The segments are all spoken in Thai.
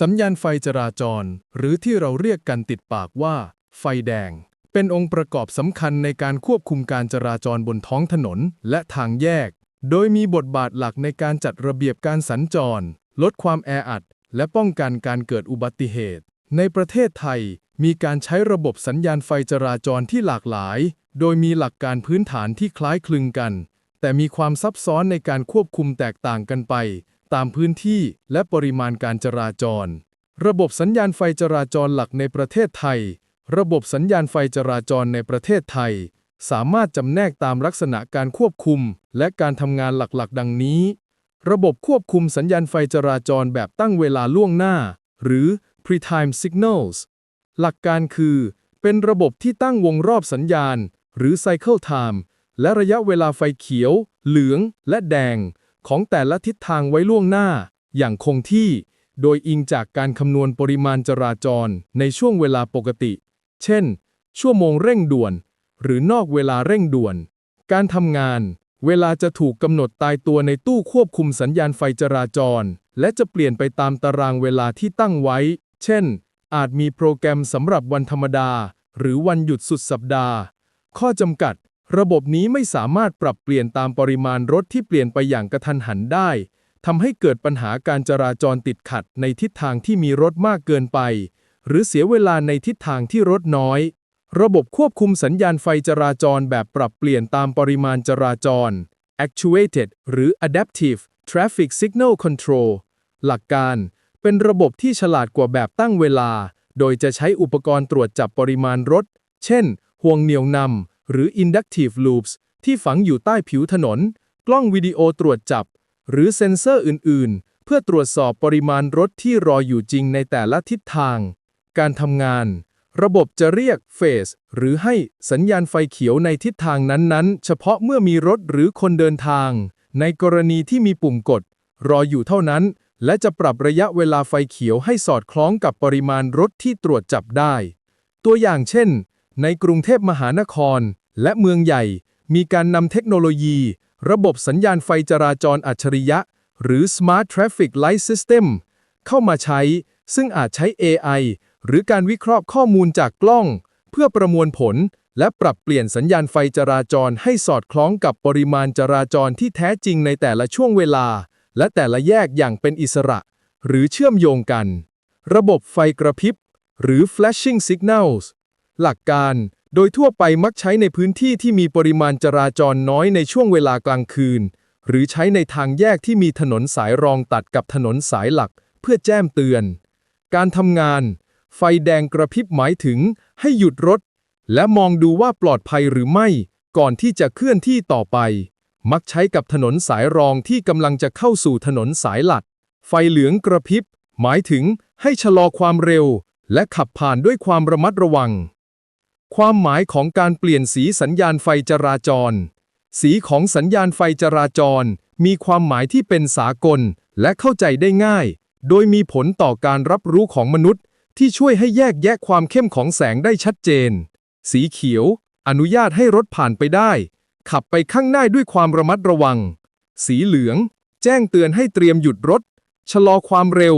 สัญญาณไฟจราจร หรือที่เราเรียกกันติดปากว่า ไฟแดง เป็นองค์ประกอบสำคัญในการควบคุมการจราจรบนท้องถนนและทางแยก โดยมีบทบาทหลักในการจัดระเบียบการสัญจร ลดความแออัด และป้องกันการเกิดอุบัติเหตุ ในประเทศไทย มีการใช้ระบบสัญญาณไฟจราจรที่หลากหลาย โดยมีหลักการพื้นฐานที่คล้ายคลึงกัน แต่มีความซับซ้อนในการควบคุมแตกต่างกันไป ตามพื้นที่และปริมาณการจราจร ระบบสัญญาณไฟจราจรหลักในประเทศไทย ระบบสัญญาณไฟจราจรในประเทศไทย สามารถจำแนกตามลักษณะการควบคุม และการทำงานหลักๆ ดังนี้ ระบบควบคุมสัญญาณไฟจราจรแบบตั้งเวลาล่วงหน้า หรือ pre-time signals หลักการคือ เป็นระบบที่ตั้งวงรอบสัญญาณ หรือ cycle time และระยะเวลาไฟเขียว เหลือง และแดง ของแต่ละทิศทางไว้ล่วงหน้า อย่างคงที่ โดยอิงจากการคำนวณปริมาณจราจรในช่วงเวลาปกติ เช่น ชั่วโมงเร่งด่วน หรือนอกเวลาเร่งด่วน การทำงาน เวลาจะถูกกำหนดตายตัวในตู้ควบคุมสัญญาณไฟจราจร และจะเปลี่ยนไปตามตารางเวลาที่ตั้งไว้ เช่น อาจมีโปรแกรมสำหรับวันธรรมดา หรือวันหยุดสุดสัปดาห์ ข้อจำกัด ระบบนี้ไม่สามารถปรับเปลี่ยนตามปริมาณรถที่เปลี่ยนไปอย่างกระทันหันได้ทำให้เกิดปัญหาการจราจรติดขัดในทิศทางที่มีรถมากเกินไป หรือเสียเวลาในทิศทางที่รถน้อย ระบบควบคุมสัญญาณไฟจราจรแบบปรับเปลี่ยนตามปริมาณจราจร actuated หรือ adaptive traffic signal control หลักการเป็นระบบที่ฉลาดกว่าแบบตั้งเวลา โดยจะใช้อุปกรณ์ตรวจจับปริมาณรถ เช่น ห่วงเหนี่ยวนำ หรือ inductive loops ที่ฝังอยู่ใต้ผิวถนน กล้องวิดีโอตรวจจับ หรือเซ็นเซอร์อื่น ๆ เพื่อตรวจสอบปริมาณรถที่รออยู่จริงในแต่ละทิศทาง การทำงาน ระบบจะเรียกเฟสหรือให้สัญญาณไฟเขียวในทิศทางนั้น ๆ เฉพาะเมื่อมีรถหรือคนเดินทาง ในกรณีที่มีปุ่มกด รออยู่เท่านั้น และจะปรับระยะเวลาไฟเขียวให้สอดคล้องกับปริมาณรถที่ตรวจจับได้ ตัวอย่างเช่น ในกรุงเทพมหานคร และเมืองใหญ่มีการนำเทคโนโลยี ระบบสัญญาณไฟจราจรอัจฉริยะ หรือ Smart Traffic Light System เข้ามาใช้ ซึ่งอาจใช้ AI หรือการวิเคราะห์ข้อมูลจากกล้อง เพื่อประมวลผล และปรับเปลี่ยนสัญญาณไฟจราจรให้สอดคล้องกับปริมาณจราจรที่แท้จริงในแต่ละช่วงเวลา และแต่ละแยกอย่างเป็นอิสระ หรือเชื่อมโยงกัน ระบบไฟกระพริบ หรือ flashing signals หลักการ โดยทั่วไปมักใช้ในพื้นที่ที่มีปริมาณจราจรน้อยในช่วงเวลากลางคืน หรือใช้ในทางแยกที่มีถนนสายรองตัดกับถนนสายหลัก เพื่อแจ้งเตือน การทำงาน ไฟแดงกระพริบหมายถึง ให้หยุดรถ และมองดูว่าปลอดภัยหรือไม่ ก่อนที่จะเคลื่อนที่ต่อไป มักใช้กับถนนสายรองที่กำลังจะเข้าสู่ถนนสายหลัก ไฟเหลืองกระพริบ หมายถึง ให้ชะลอความเร็ว และขับผ่านด้วยความระมัดระวัง ความหมายของการเปลี่ยนสีสัญญาณไฟจราจร สีของสัญญาณไฟจราจร มีความหมายที่เป็นสากลและเข้าใจได้ง่าย โดยมีผลต่อการรับรู้ของมนุษย์ ที่ช่วยให้แยกแยะความเข้มของแสงได้ชัดเจน สีเขียว อนุญาตให้รถผ่านไปได้ ขับไปข้างหน้าด้วยความระมัดระวัง สีเหลือง แจ้งเตือนให้เตรียมหยุดรถ ชะลอความเร็ว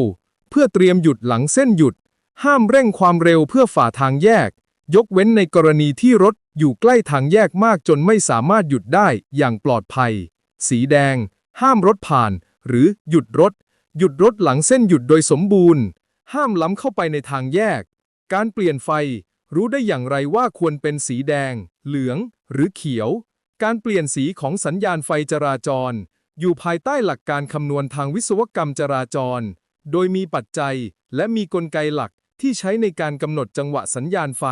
เพื่อเตรียมหยุดหลังเส้นหยุด ห้ามเร่งความเร็วเพื่อฝ่าทางแยก ยกเว้นในกรณีที่รถอยู่ใกล้ทางแยกมากจนไม่สามารถหยุดได้อย่างปลอดภัย สีแดง ห้ามรถผ่าน หรือหยุดรถ หยุดรถหลังเส้นหยุดโดยสมบูรณ์ ห้ามล้ำเข้าไปในทางแยก การเปลี่ยนไฟ รู้ได้อย่างไรว่าควรเป็นสีแดง เหลือง หรือเขียว การเปลี่ยนสีของสัญญาณไฟจราจร อยู่ภายใต้หลักการคำนวณทางวิศวกรรมจราจร โดยมีปัจจัยและมีกลไกหลัก ที่ใช้ในการกำหนดจังหวะสัญญาณไฟ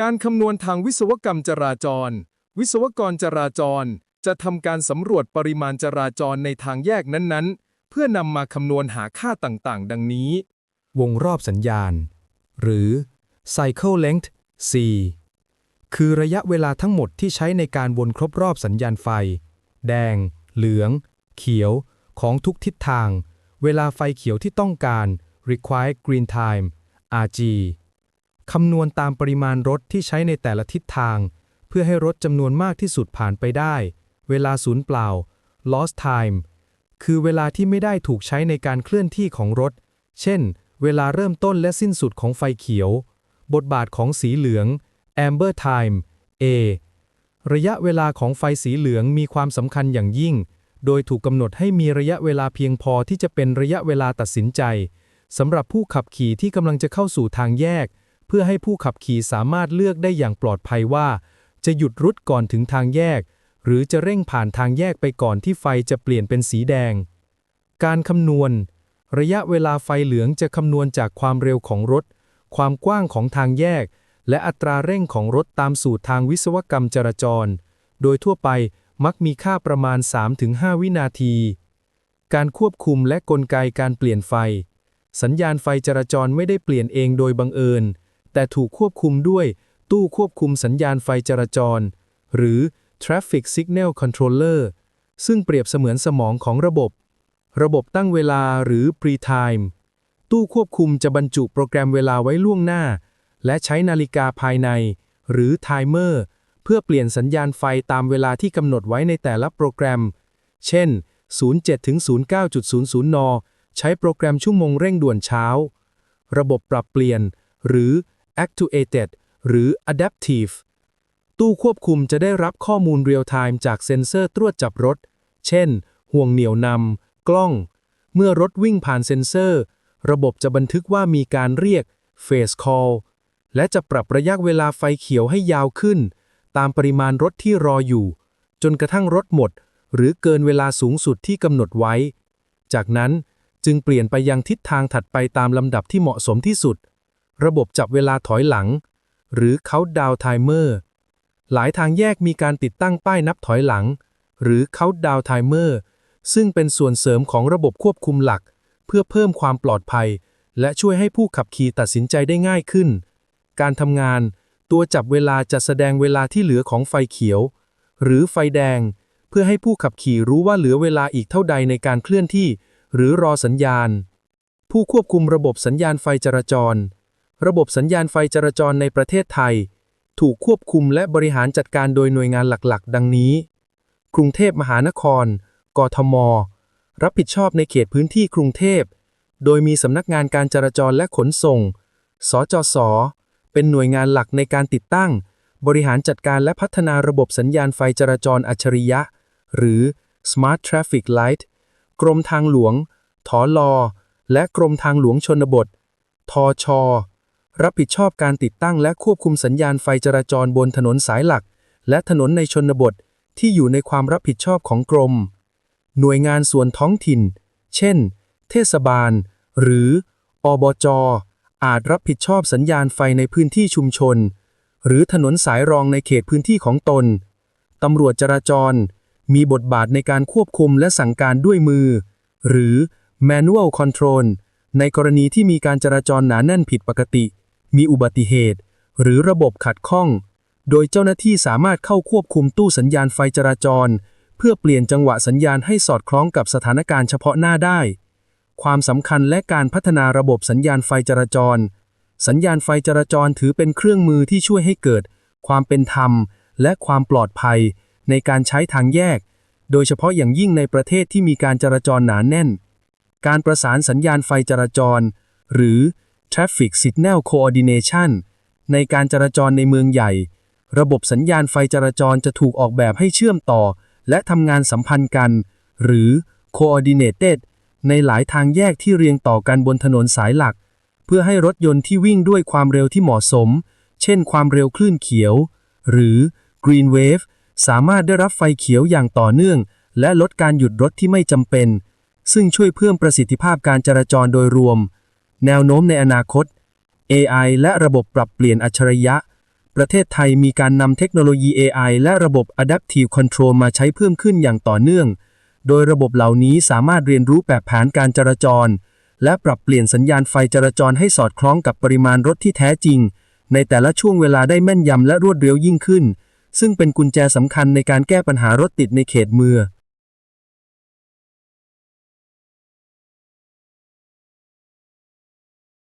การคำนวณทางวิศวกรรมจราจร วิศวกรจราจร จะทำการสำรวจปริมาณจราจรในทางแยกนั้นๆ เพื่อนำมาคำนวณหาค่าต่างๆ ดังนี้ วงรอบสัญญาณ หรือ cycle length c คือระยะเวลาทั้งหมดที่ใช้ในการวนครบรอบสัญญาณไฟ แดง เหลือง เขียว ของทุกทิศทาง เวลาไฟเขียวที่ต้องการ required green time RG คำนวณตามปริมาณรถที่ใช้ในแต่ละทิศทาง เพื่อให้รถจำนวนมากที่สุดผ่านไปได้ เวลาศูนย์เปล่า lost time คือเวลาที่ไม่ได้ถูกใช้ในการเคลื่อนที่ของรถ เช่น เวลาเริ่มต้นและสิ้นสุดของไฟเขียว บทบาทของสีเหลือง Amber Time A ระยะเวลาของไฟสีเหลืองมีความสำคัญอย่างยิ่ง โดยถูกกำหนดให้มีระยะเวลาเพียงพอที่จะเป็นระยะเวลาตัดสินใจ สำหรับผู้ขับขี่ที่กำลังจะเข้าสู่ทางแยก เพื่อให้ผู้ขับขี่สามารถเลือกได้อย่างปลอดภัยว่า จะหยุดรุดก่อนถึงทางแยก หรือจะเร่งผ่านทางแยกไปก่อนที่ไฟจะเปลี่ยนเป็นสีแดง การคำนวณ ระยะเวลาไฟเหลืองจะคำนวณจากความเร็วของรถ ความกว้างของทางแยก และอัตราเร่งของรถตามสูตรทางวิศวกรรมจราจร โดยทั่วไปมักมีค่าประมาณ 3-5 วินาที การควบคุมและกลไกการเปลี่ยนไฟ สัญญาณไฟจราจรไม่ได้เปลี่ยนเองโดยบังเอิญ แต่ถูกควบคุมด้วยตู้ควบคุมสัญญาณไฟจราจร หรือ Traffic Signal Controller ซึ่งเปรียบเสมือนสมองของระบบ ระบบตั้งเวลาหรือ Pre-time ตู้ควบคุมจะบรรจุโปรแกรมเวลาไว้ล่วงหน้า และใช้นาฬิกาภายใน หรือ Timer เพื่อเปลี่ยนสัญญาณไฟตามเวลาที่กำหนดไว้ในแต่ละโปรแกรม เช่น 07-09.00 น ใช้โปรแกรมชั่วโมงเร่งด่วนเช้า ระบบปรับเปลี่ยน หรือ Actuated หรือ Adaptive ตู้ควบคุมจะได้รับข้อมูลเรียลไทม์จากเซ็นเซอร์ตรวจจับรถ เช่น ห่วงเหนี่ยวนำ กล้อง เมื่อรถวิ่งผ่านเซ็นเซอร์ ระบบจะบันทึกว่ามีการเรียก Face Call และจะปรับระยะเวลาไฟเขียวให้ยาวขึ้น ตามปริมาณรถที่รออยู่ จนกระทั่งรถหมด หรือเกินเวลาสูงสุดที่กำหนดไว้ จากนั้น จึงเปลี่ยนไปยังทิศทางถัดไปตามลำดับที่เหมาะสมที่สุด ระบบจับเวลาถอยหลัง หรือ Countdown Timer หลายทางแยกมีการติดตั้งป้ายนับถอยหลัง หรือ Countdown Timer ซึ่งเป็นส่วนเสริมของระบบควบคุมหลัก เพื่อเพิ่มความปลอดภัย และช่วยให้ผู้ขับขี่ตัดสินใจได้ง่ายขึ้น การทำงานตัวจับเวลาจะแสดงเวลาที่เหลือของไฟเขียว หรือไฟแดง เพื่อให้ผู้ขับขี่รู้ว่าเหลือเวลาอีกเท่าใดในการเคลื่อนที่ หรือรอสัญญาณ ผู้ควบคุมระบบสัญญาณไฟจราจร ระบบสัญญาณไฟจราจรในประเทศไทย ถูกควบคุมและบริหารจัดการโดยหน่วยงานหลักๆ ดังนี้ กรุงเทพมหานคร กทม รับผิดชอบในเขตพื้นที่กรุงเทพ โดยมีสำนักงานการจราจรและขนส่ง สจส เป็นหน่วยงานหลักในการติดตั้ง บริหารจัดการและพัฒนาระบบสัญญาณไฟจราจรอัจฉริยะ หรือ Smart Traffic Light กรมทางหลวงถอลอและกรมทางหลวงชนบททอชอรับผิดชอบการติดตั้งและควบคุมสัญญาณไฟจราจรบนถนนสายหลัก และถนนในชนบทที่อยู่ในความรับผิดชอบของกรม หน่วยงานส่วนท้องถิ่น เช่น เทศบาล หรืออบจ อาจรับผิดชอบสัญญาณไฟในพื้นที่ชุมชน หรือถนนสายรองในเขตพื้นที่ของตน ตำรวจจราจร มีบทบาทในการควบคุมและสั่งการด้วยมือ หรือ manual control ในกรณีที่มีการจราจรหนาแน่นผิดปกติ มีอุบัติเหตุ หรือระบบขัดข้อง โดยเจ้าหน้าที่สามารถเข้าควบคุมตู้สัญญาณไฟจราจร เพื่อเปลี่ยนจังหวะสัญญาณให้สอดคล้องกับสถานการณ์เฉพาะหน้าได้ ความสำคัญและการพัฒนาระบบสัญญาณไฟจราจร สัญญาณไฟจราจรถือเป็นเครื่องมือที่ช่วยให้เกิด ความเป็นธรรม และความปลอดภัย ในการใช้ทางแยก โดยเฉพาะอย่างยิ่งในประเทศที่มีการจราจรหนาแน่น การประสานสัญญาณไฟจราจร หรือ Traffic Signal Coordination ในการจราจรในเมืองใหญ่ ระบบสัญญาณไฟจราจรจะถูกออกแบบให้เชื่อมต่อ และทำงานสัมพันธ์กัน หรือ Coordinated ในหลายทางแยกที่เรียงต่อกันบนถนนสายหลัก เพื่อให้รถยนต์ที่วิ่งด้วยความเร็วที่เหมาะสม เช่นความเร็วคลื่นเขียว หรือ Green Wave สามารถได้รับไฟเขียวอย่างต่อเนื่อง และลดการหยุดรถที่ไม่จำเป็น ซึ่งช่วยเพิ่มประสิทธิภาพการจราจรโดยรวม แนวโน้มในอนาคต AI และระบบปรับเปลี่ยนอัจฉริยะ ประเทศไทยมีการนำเทคโนโลยี AI และระบบ Adaptive Control มาใช้เพิ่มขึ้นอย่างต่อเนื่อง โดยระบบเหล่านี้สามารถเรียนรู้แบบแผนการจราจร และปรับเปลี่ยนสัญญาณไฟจราจรให้สอดคล้องกับปริมาณรถที่แท้จริง ในแต่ละช่วงเวลาได้แม่นยำและรวดเร็วยิ่งขึ้น ซึ่งเป็นกุญแจสำคัญในการแก้ปัญหารถติดในเขตเมือง